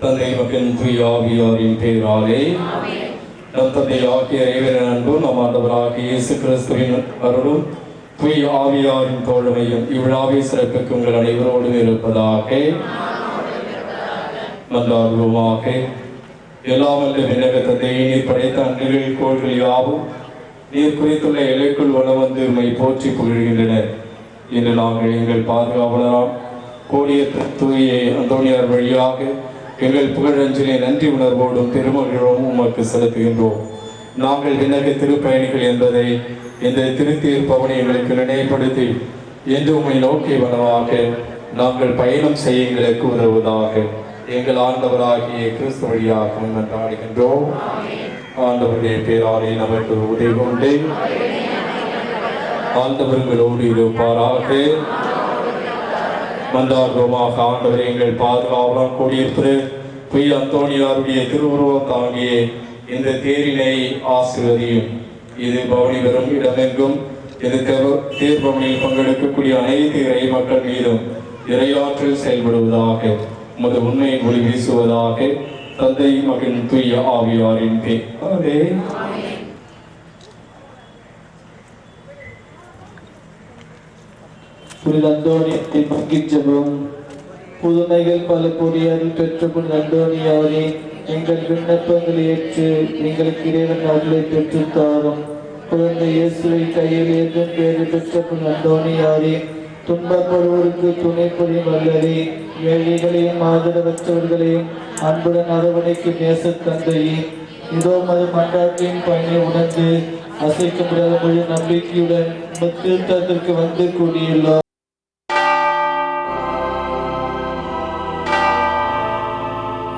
தந்தை மகன் தூய் ஆவியாரின் பெயராலே நம் ஆகிய இறைவனின் அன்பும் நம் ஆண்டவராகிய இயேசு கிறிஸ்துவின் அருளும் தூய் ஆவியாரின் தோழமையும் இவ்விழாவை சிறப்பிக்கும் உங்கள் அனைவரோடும் இருப்பதாக நன்றாகுமாக எல்லாம் வல்ல விண்ணக நீர் படைத்த அன்றுகள் கோள்கள் யாவும் நீர் குறித்துள்ள எல்லைக்குள் வளம் வந்து உண்மை போற்றி புகழ்கின்றனர் இன்று நாங்கள் எங்கள் பாதுகாவலராம் கோடிய தூய அந்தோணியார் வழியாக எங்கள் புகழஞ்சலியை நன்றி உணர்வோடும் பெருமகிழோடும் உமக்கு செலுத்துகின்றோம். நாங்கள் விண்ணக திருப்பயணிகள் என்பதை இந்த திருத்தீர்ப்பவனை எங்களுக்கு நினைவுபடுத்தி என்று உண்மை நோக்கி வரவாக நாங்கள் பயணம் செய்ய எங்களுக்கு உதவுவதாக எங்கள் ஆண்டவராகிய கிறிஸ்து வழியாக மன்றாடுகின்றோம். ஆண்டவருடைய பேராலே நமக்கு உதவி உண்டு. ஆண்டவர்களோடு இருப்பாராக. மந்தார்வமாக ஆண்டவரை எங்கள் பாதுகாவலாம் கூடியிருப்பது பொய் அந்தோணியாருடைய திருவுருவம் தாங்கிய இந்த தேரினை ஆசிர்வதியும். இது பவனி வரும் இடமெங்கும் இது தேர்- பவனியில் பங்கெடுக்கக்கூடிய அனைத்து இறை மக்கள் மீதும் இறையாற்றில் செயல்படுவதாக உமது உண்மையின் ஒளி வீசுவதாக தந்தை மகன் தூய ஆவியாரின் பேரே புனித அந்தோணியத்தின் பங்கிச்சபம் புதுமைகள் பல புரியல் பெற்ற புனித அந்தோணியாரே எங்கள் விண்ணப்பங்களை ஏற்று எங்களுக்கு இறைவன் அருளை பெற்றுத் தாரும். குழந்தை இயேசுவை கையில் ஏற்றும் பேறு பெற்ற புனித அந்தோணியாரே துன்பப்படுவோருக்கு துணை புரியும் வல்லரே ஏழைகளையும் ஆதரவற்றவர்களையும் அன்புடன் அரவணைக்கு நேச தந்தையே இதோ மது மன்றாட்டின் பயனை உணர்ந்து அசைக்க முடியாத முழு நம்பிக்கையுடன் திருத்தத்திற்கு வந்து கூடியுள்ளார்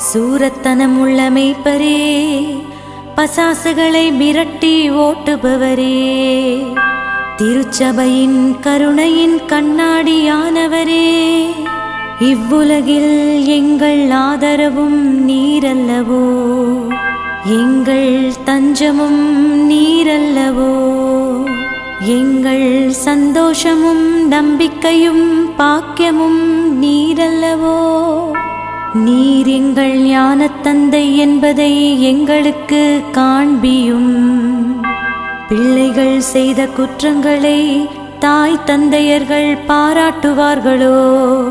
சூரத்தனம் மெய்ப்பரே பசாசுகளை மிரட்டி ஓட்டுபவரே. திருச்சபையின் கருணையின் கண்ணாடியானவரே இவ்வுலகில் எங்கள் ஆதரவும் நீரல்லவோ? எங்கள் தஞ்சமும் நீரல்லவோ? எங்கள் சந்தோஷமும் நம்பிக்கையும் பாக்கியமும் நீரல்லவோ? நீர் எங்கள் ஞானத்தந்தை என்பதை எங்களுக்கு காண்பியும். பிள்ளைகள் செய்த குற்றங்களை தாய் தந்தையர்கள் பாராட்டுவார்களோ?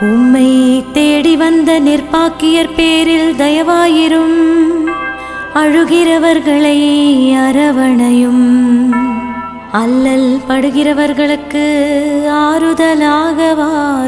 உம்மை தேடி வந்த நிர்பாக்கியர் பேரில் தயவாயிரும். அழுகிறவர்களை அரவணையும். அல்லல் படுகிறவர்களுக்கு ஆறுதலாகவார்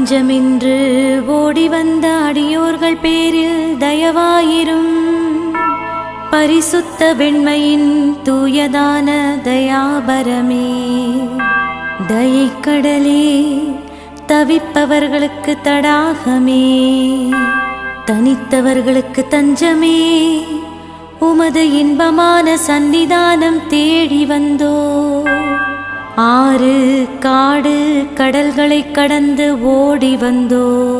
தஞ்சமின்று ஓடி வந்த அடியோர்கள் பேரில் தயவாயிரும். பரிசுத்த வெண்மையின் தூயதான தயாபரமே. தயைக்கடலே தவிப்பவர்களுக்கு தடாகமே. தனித்தவர்களுக்கு தஞ்சமே. உமது இன்பமான சந்நிதானம் தேடி வந்தோ ஆறு காடு கடல்களை கடந்து ஓடி வந்தோ.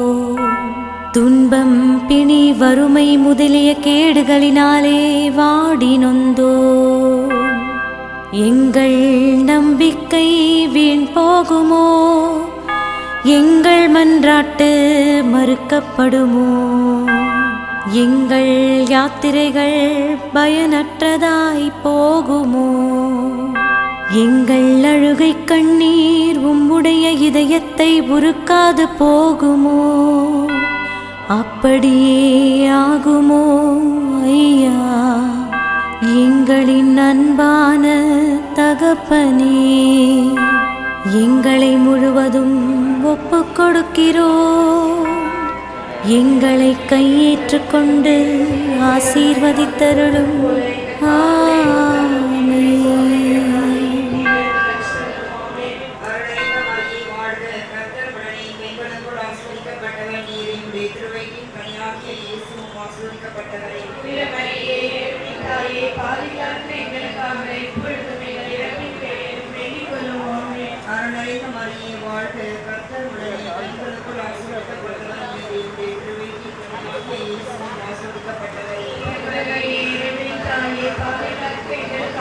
துன்பம் பிணி வறுமை முதலிய கேடுகளினாலே வாடி நொந்தோ. எங்கள் நம்பிக்கை வீண் போகுமோ? எங்கள் மன்றாட்டு மறுக்கப்படுமோ? எங்கள் யாத்திரைகள் பயனற்றதாய் போகுமோ? எங்கள் அழுகை கண்ணீர் உம்முடைய இதயத்தை உருக்காது போகுமோ? அப்படியே ஆகுமோ ஐயா? எங்களின் அன்பான தகப்பனே எங்களை முழுவதும் ஒப்பு கொடுக்கிறோ? எங்களை கையேற்றுக்கொண்டு ஆசீர்வதித்தருளும். ஆ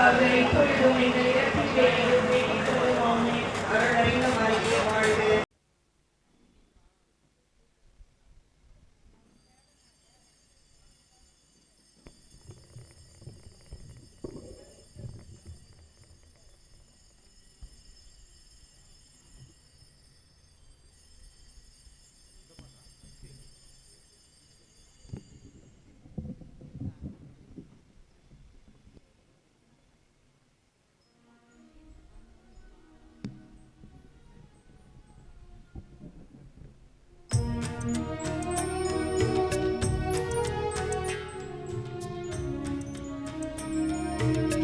அருளைந்த அதிசயங்கள்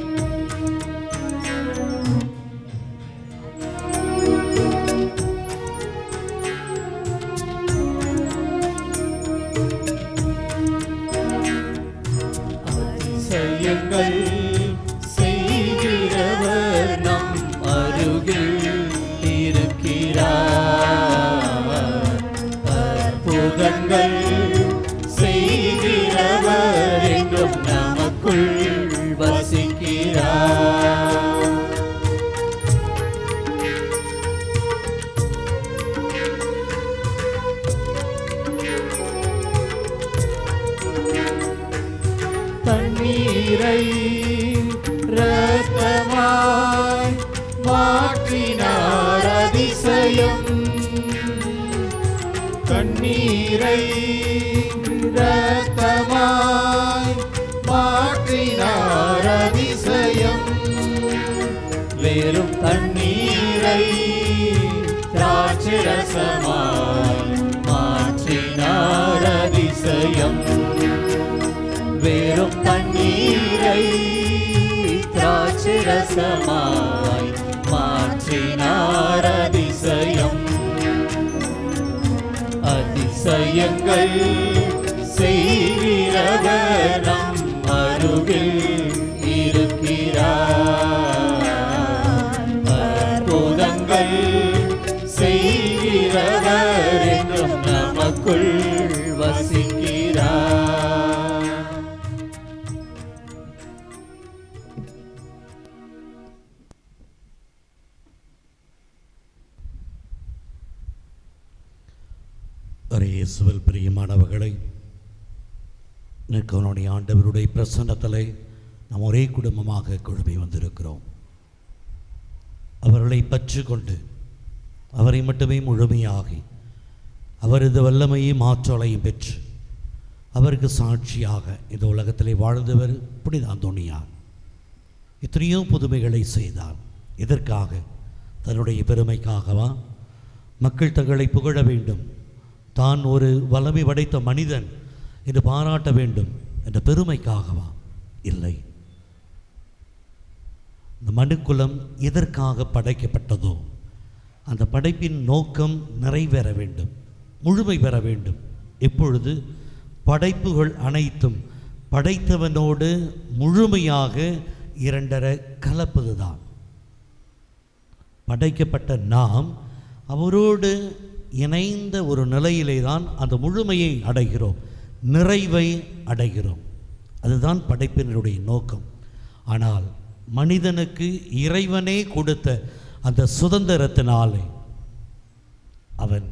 கண்ணீரை ரத்தமாய் மாற்றினார் அதிசயம். வெறும் தண்ணீரை திராட்சரசமாய் மாற்றினார் அதிசயம். வெறும் தண்ணீரை திராட்சரசமாய் அதிசயங்கள் செய்கிறவர் நம் அருகில். எனக்கு ஆண்டவருடைய பிரசன்னத்தில் நாம் ஒரே குடும்பமாக குழுமை வந்திருக்கிறோம். அவர்களை பற்று கொண்டு அவரை மட்டுமே முழுமையாகி அவரது வல்லமையும் ஆற்றலையும் பெற்று அவருக்கு சாட்சியாக இந்த உலகத்திலே வாழ்ந்தவர் புனித அந்தோணியார் எத்தனையோ புதுமைகளை செய்தார். எதற்காக? தன்னுடைய பெருமைக்காகவா? மக்கள் தங்களை புகழ வேண்டும். தான் ஒரு வல்லமை படைத்த மனிதன் என்று பாராட்ட வேண்டும். என்ற பெருமைக்காகவா? இல்லை. இந்த மனுக்குலம் எதற்காக படைக்கப்பட்டதோ அந்த படைப்பின் நோக்கம் நிறைவேற வேண்டும் முழுமை பெற வேண்டும். எப்பொழுது படைப்புகள் அனைத்தும் படைத்தவனோடு முழுமையாக இரண்டர கலப்பதுதான். படைக்கப்பட்ட நாம் அவரோடு இணைந்த ஒரு நிலையிலே தான் அந்த முழுமையை அடைகிறோம். நிறைவை அடைகிறோம். அதுதான் படைப்பினருடைய நோக்கம். ஆனால் மனிதனுக்கு இறைவனே கொடுத்த அந்த சுதந்திரத்தினாலே அவன்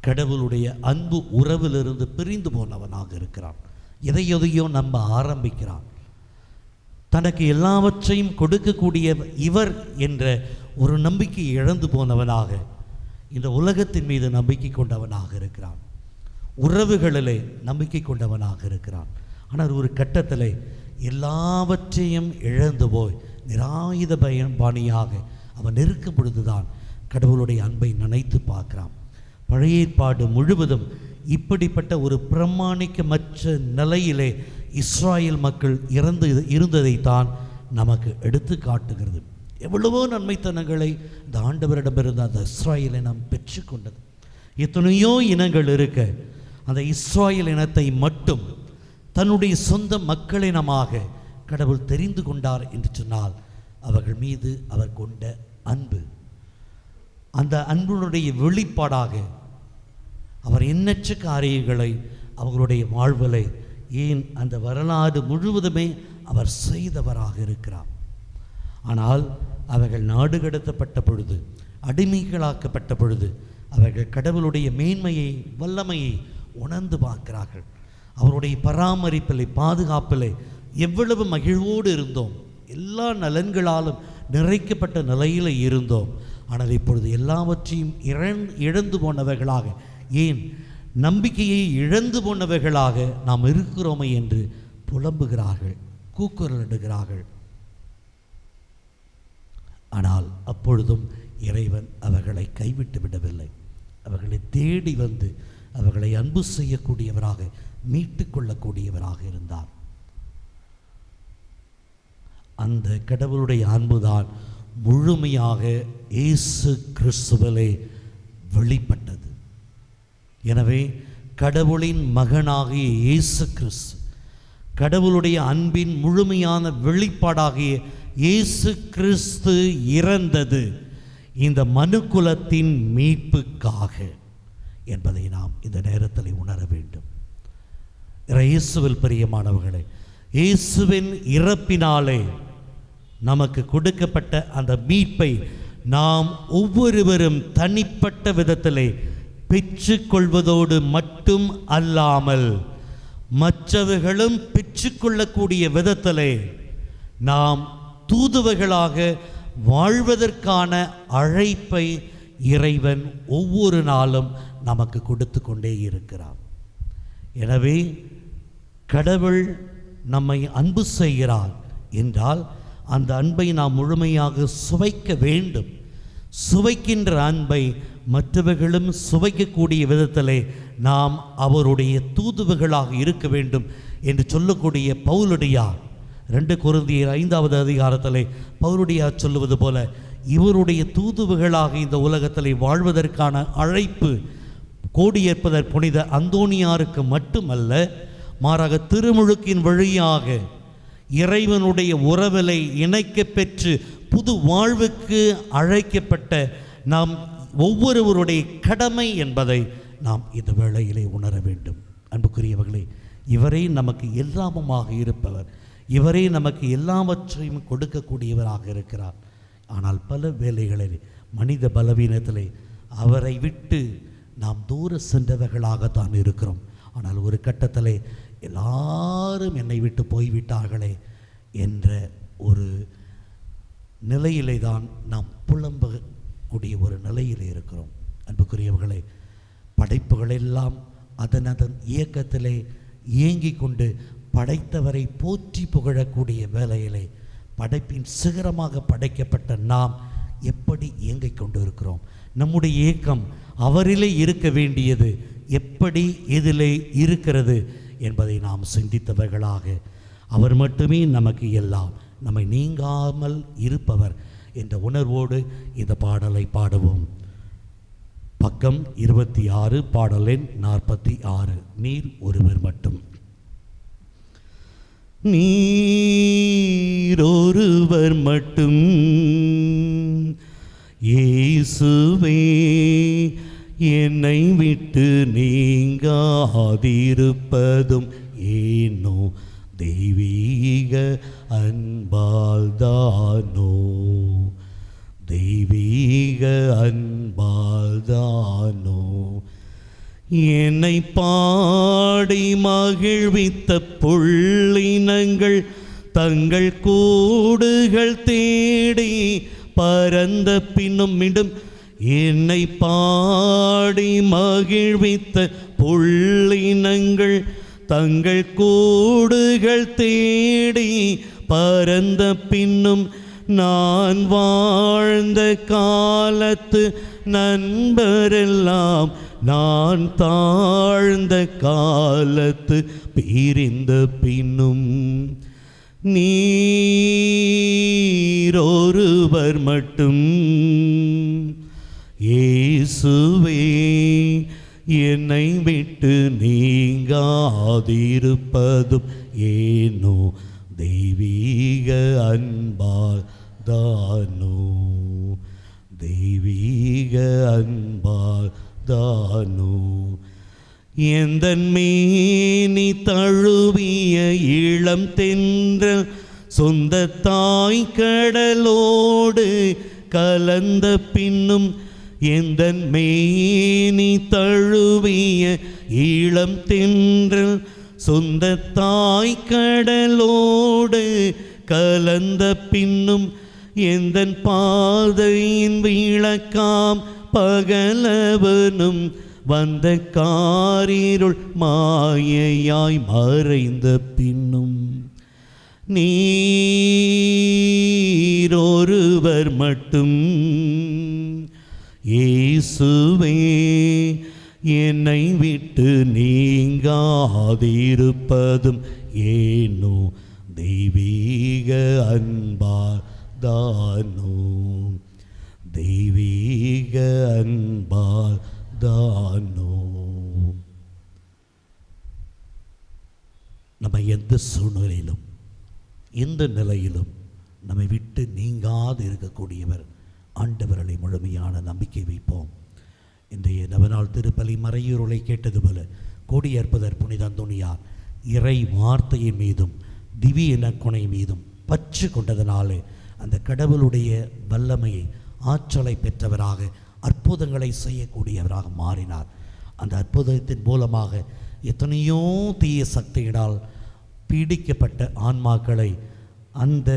கடவுளுடைய அன்பு உறவிலிருந்து பிரிந்து போனவனாக இருக்கிறான். எதை எதையோ நம்ப ஆரம்பிக்கிறான். தனக்கு எல்லாவற்றையும் கொடுக்கக்கூடிய இவர் என்ற ஒரு நம்பிக்கை இழந்து போனவனாக இந்த உலகத்தின் மீது நம்பிக்கை கொண்டவனாக இருக்கிறான். உறவுகளிலே நம்பிக்கை கொண்டவனாக இருக்கிறான். ஆனால் ஒரு கட்டத்தில் எல்லாவற்றையும் இழந்து போய் நிராயுத பயன்பாணியாக அவன் இருக்கும் பொழுதுதான் கடவுளுடைய அன்பை நினைத்து பார்க்கிறான். பழைய ஏற்பாடு முழுவதும் இப்படிப்பட்ட ஒரு பிரமாணிக்கமற்ற நிலையிலே இஸ்ராயல் மக்கள் இறந்து இருந்ததைத்தான் நமக்கு எடுத்து காட்டுகிறது. எவ்வளவோ நன்மைத்தனங்களை இந்த ஆண்டவரிடமிருந்து அந்த இஸ்ராயலை நாம் பெற்றுக்கொண்டது. எத்தனையோ இனங்கள் இருக்க அந்த இஸ்ராயல் இனத்தை மட்டும் தன்னுடைய சொந்த மக்களினமாக கடவுள் தெரிந்து கொண்டார் என்று சொன்னால் அவர்கள் மீது அவர் கொண்ட அன்பு. அந்த அன்பினுடைய வெளிப்பாடாக அவர் எண்ணற்ற காரியங்களை அவர்களுடைய வாழ்வலை ஏன் அந்த வரலாறு முழுவதுமே அவர் செய்தவராக இருக்கிறார். ஆனால் அவர்கள் நாடு கடத்தப்பட்ட பொழுது அடிமைகளாக்கப்பட்ட பொழுது அவர்கள் கடவுளுடைய மேன்மையை வல்லமையை உணர்ந்து பார்க்கிறார்கள். அவருடைய பராமரிப்பிலே பாதுகாப்பிலே எவ்வளவு மகிழ்வோடு இருந்தோம். எல்லா நலன்களாலும் நிறைக்கப்பட்ட நிலையில் இருந்தோம். ஆனால் இப்பொழுது எல்லாவற்றையும் இழந் இழந்து போனவர்களாக ஏன்? நம்பிக்கையை இழந்து போனவர்களாக நாம் இருக்கிறோமே என்று புலம்புகிறார்கள் கூக்குரலிடுகிறார்கள். ஆனால் அப்பொழுதும் இறைவன் அவர்களை கைவிட்டு விடவில்லை. அவர்களை தேடி வந்து அவர்களை அன்பு செய்யக்கூடியவராக மீட்டுக்கொள்ளக்கூடியவராக இருந்தார். அந்த கடவுளுடைய அன்புதான் முழுமையாக இயேசு கிறிஸ்துவிலே வெளிப்பட்டது. எனவே கடவுளின் மகனாகிய இயேசு கிறிஸ்து கடவுளுடைய அன்பின் முழுமையான வெளிப்பாடாகிய இயேசு கிறிஸ்து இறந்தது இந்த மனுக்குலத்தின் மீட்புக்காக. என்பதை நாம் இந்த நேரத்தில் உணர வேண்டும். இயேசுவில் பிரியமானவர்களே இயேசுவின் இறப்பினாலே நமக்கு கொடுக்கப்பட்ட அந்த மீட்பை நாம் ஒவ்வொருவரும் தனிப்பட்ட விதத்திலே பெற்றுக்கொள்வதோடு மட்டும் அல்லாமல் மற்றவர்களும் பெற்றுக்கொள்ளக்கூடிய விதத்திலே நாம் தூதுவர்களாக வாழ்வதற்கான அழைப்பை இறைவன் ஒவ்வொரு நாளும் நமக்கு கொடுத்து கொண்டே இருக்கிறார். எனவே கடவுள் நம்மை அன்பு செய்கிறார் என்றால் அந்த அன்பை நாம் முழுமையாக சுவைக்க வேண்டும். சுவைக்கின்ற அன்பை மற்றவர்களும் சுவைக்கக்கூடிய விதத்திலே நாம் அவருடைய தூதுவர்களாக இருக்க வேண்டும் என்று சொல்லக்கூடிய பவுலுடையார் ரெண்டு குருந்தியர் ஐந்தாவது அதிகாரத்திலே பவுலுடையார் சொல்லுவது போல இவருடைய தூதுவர்களாக இந்த உலகத்தில் வாழ்வதற்கான அழைப்பு கோடியேற்பதர் புனித அந்தோனியாருக்கு மட்டுமல்ல மாறாக திருமுழுக்கின் வழியாக இறைவனுடைய உறவிலை இணைக்கப் பெற்று புது வாழ்வுக்கு அழைக்கப்பட்ட நாம் ஒவ்வொருவருடைய கடமை என்பதை நாம் இந்த வேளையிலே உணர வேண்டும். அன்புக்குரியவர்களே இவரே நமக்கு எல்லாமுமாக இருப்பவர். இவரே நமக்கு எல்லாவற்றையும் கொடுக்கக்கூடியவராக இருக்கிறார். ஆனால் பல வேலைகளில் மனித பலவீனத்திலே அவரை விட்டு நாம் தூர சென்றவர்களாகத்தான் இருக்கிறோம். ஆனால் ஒரு கட்டத்தில் எல்லாரும் என்னை விட்டு போய்விட்டார்களே என்ற ஒரு நிலையிலே தான் நாம் புலம்பக்கூடிய ஒரு நிலையில் இருக்கிறோம். அன்புக்குரியவர்களே படைப்புகளெல்லாம் அதன் அதன் இயக்கத்திலே இயங்கி கொண்டு படைத்தவரை போற்றி புகழக்கூடிய வேலையிலே படைப்பின் சிகரமாக படைக்கப்பட்ட நாம் எப்படி இயங்கிக் கொண்டு இருக்கிறோம் நம்முடைய இயக்கம் அவரிலே இருக்க வேண்டியது எப்படி எதிலே இருக்கிறது என்பதை நாம் சிந்தித்தவர்களாக. அவர் மட்டுமே நமக்கு எல்லாம் நம்மை நீங்காமல் இருப்பவர் என்ற உணர்வோடு இந்த பாடலை பாடுவோம். பக்கம் இருபத்தி ஆறு பாடல் எண் நாற்பத்தி ஆறு நீர் ஒருவர் மட்டும். நீரொருவர் மட்டும். இயேசுவே என்னை விட்டு நீங்காதிருப்பதும் ஏனோ தெய்வீக அன்பால்தானோ தெய்வீக அன்பால்தானோ என்னை பாடி மகிழ்வித்த புள்ளினங்கள் தங்கள் கூடுகள் தேடி பரந்த பின்னும் மீண்டும் என்னை பாடி மகிழ்வித்த புள்ளினங்கள் தங்கள் கூடுகள் தேடி பரந்த பின்னும் நான் வாழ்ந்த காலத்து நண்பரெல்லாம் நான் தாழ்ந்த காலத்து பிரிந்த பின்னும். நீரொருவர் மட்டும். இயேசுவே என்னை விட்டு நீங்காதிருப்பதும் ஏனோ தெய்வீக அன்பால் தானோ? தெய்வீக அன்பால் தானோ? எந்த மேனி தழுவிய இளம் தென்ற சொந்த தாய் கடலோடு கலந்த பின்னும் எந்தன் மேனி தழுவிய ஈழம் தென்றல் சொந்த தாய் கடலோடு கலந்த பின்னும் எந்தன் பாதையின் விளக்காம் பகலவனும் வந்த காரிருள் மாயையாய் மறைந்த பின்னும். நீரொருவர் மட்டும் இயேசுவே என்னை விட்டு நீங்காதிருப்பதும் ஏனோ? தெய்வீக அன்பால் தானோ? தெய்வீக அன்பால் தானோ? நம்ம எந்த சூழ்நிலையிலும் எந்த நிலையிலும் நம்மை விட்டு நீங்காது இருக்கக்கூடியவர் ஆண்டவர்களை முழுமையான நம்பிக்கை வைப்போம். இன்றைய நவநாள் திருப்பலி மறையூருளை கேட்டது போல கோடியேற்பதர் புனித அந்தோணியார் இறை வார்த்தையின் மீதும் திவி நற்குணை மீதும் பற்று கொண்டதனாலே அந்த கடவுளுடைய வல்லமையை ஆற்றலை பெற்றவராக அற்புதங்களை செய்யக்கூடியவராக மாறினார். அந்த அற்புதத்தின் மூலமாக எத்தனையோ தீய சக்தியினால் பீடிக்கப்பட்ட ஆன்மாக்களை அந்த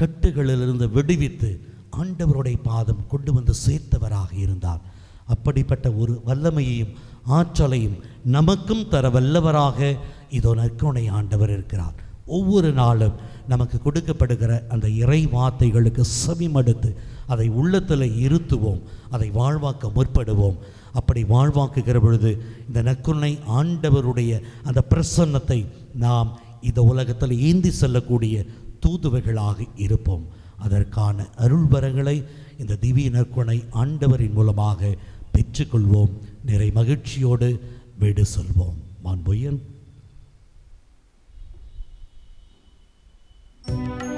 கட்டுகளிலிருந்து விடுவித்து ஆண்டவருடைய பாதம் கொண்டு வந்து சேர்த்தவராக இருந்தார். அப்படிப்பட்ட ஒரு வல்லமையையும் ஆற்றலையும் நமக்கும் தர வல்லவராக இதோ நற்கருணை ஆண்டவர் இருக்கிறார். ஒவ்வொரு நாளும் நமக்கு கொடுக்கப்படுகிற அந்த இறை வார்த்தைகளுக்கு செவிமடுத்து அதை உள்ளத்தில் இருத்துவோம் அதை வாழ்வாக்க முற்படுவோம். அப்படி வாழ்வாக்குகிற பொழுது இந்த நற்குணை ஆண்டவருடைய அந்த பிரசன்னத்தை நாம் இந்த உலகத்தில் ஏந்தி செல்லக்கூடிய தூதுவைகளாக இருப்போம். அதற்கான அருள்வரங்களை இந்த திவ்ய நற்குணை ஆண்டவரின் மூலமாக பெற்றுக்கொள்வோம். நிறை மகிழ்ச்சியோடு வீடு பொய்யன் thank you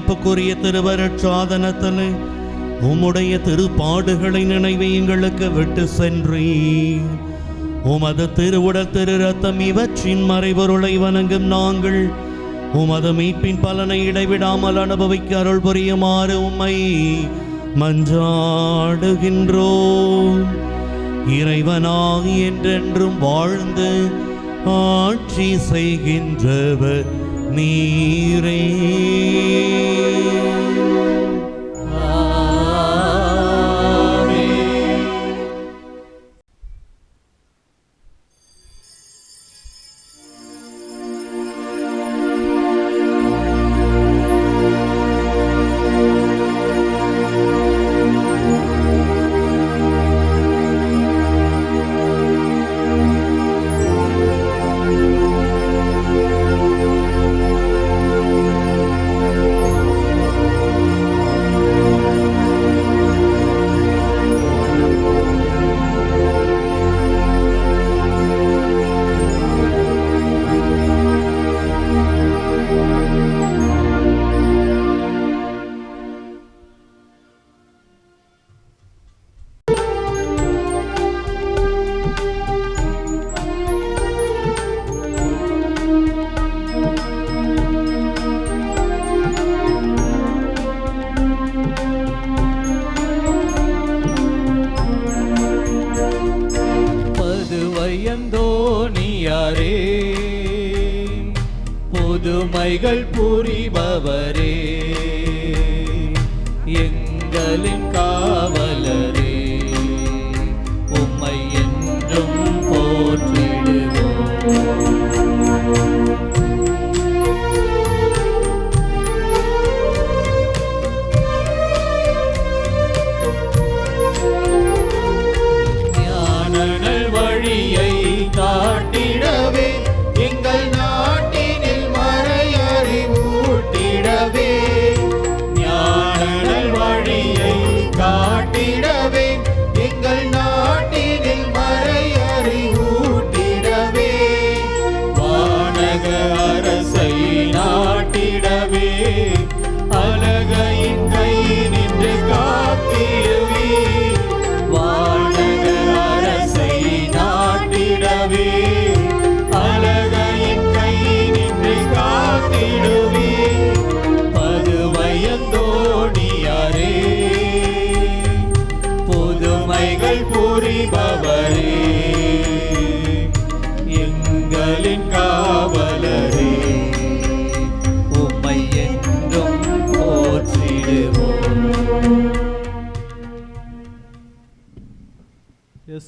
வையப்புக்குரிய திருவருட்சாதனத்தில் உம்முடைய திருப்பாடுகளை நினைவை எங்களுக்கு விட்டு சென்றீ உமது திருவுடல் திரு ரத்தம் இவற்றின் மறைபொருளை வணங்கும் நாங்கள் உமது மீட்பின் பலனை இடைவிடாமல் அனுபவிக்க அருள் புரியுமாறு உம்மை மன்றாடுகின்றோம். இறைவனாகி என்றென்றும் வாழ்ந்து ஆட்சி செய்கின்றவர் நீரே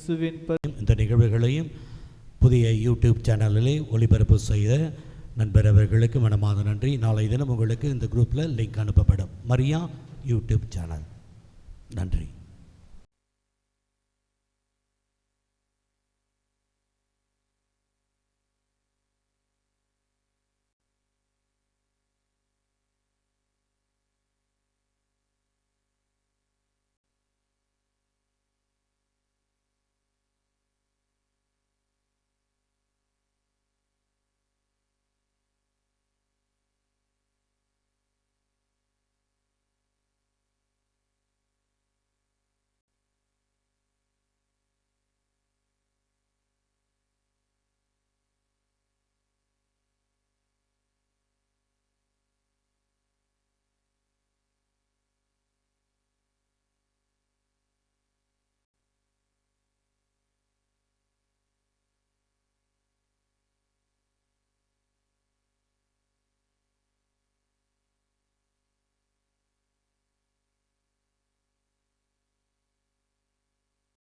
இயேசுவின் இந்த நிகழ்வுகளையும் புதிய யூடியூப் சேனலிலே ஒளிபரப்பு செய்த நண்பர் அவர்களுக்கு மனமாத நன்றி. நாளை தினம் உங்களுக்கு இந்த குரூப்பில் லிங்க் அனுப்பப்படும். மரியா யூடியூப் சேனல் நன்றி.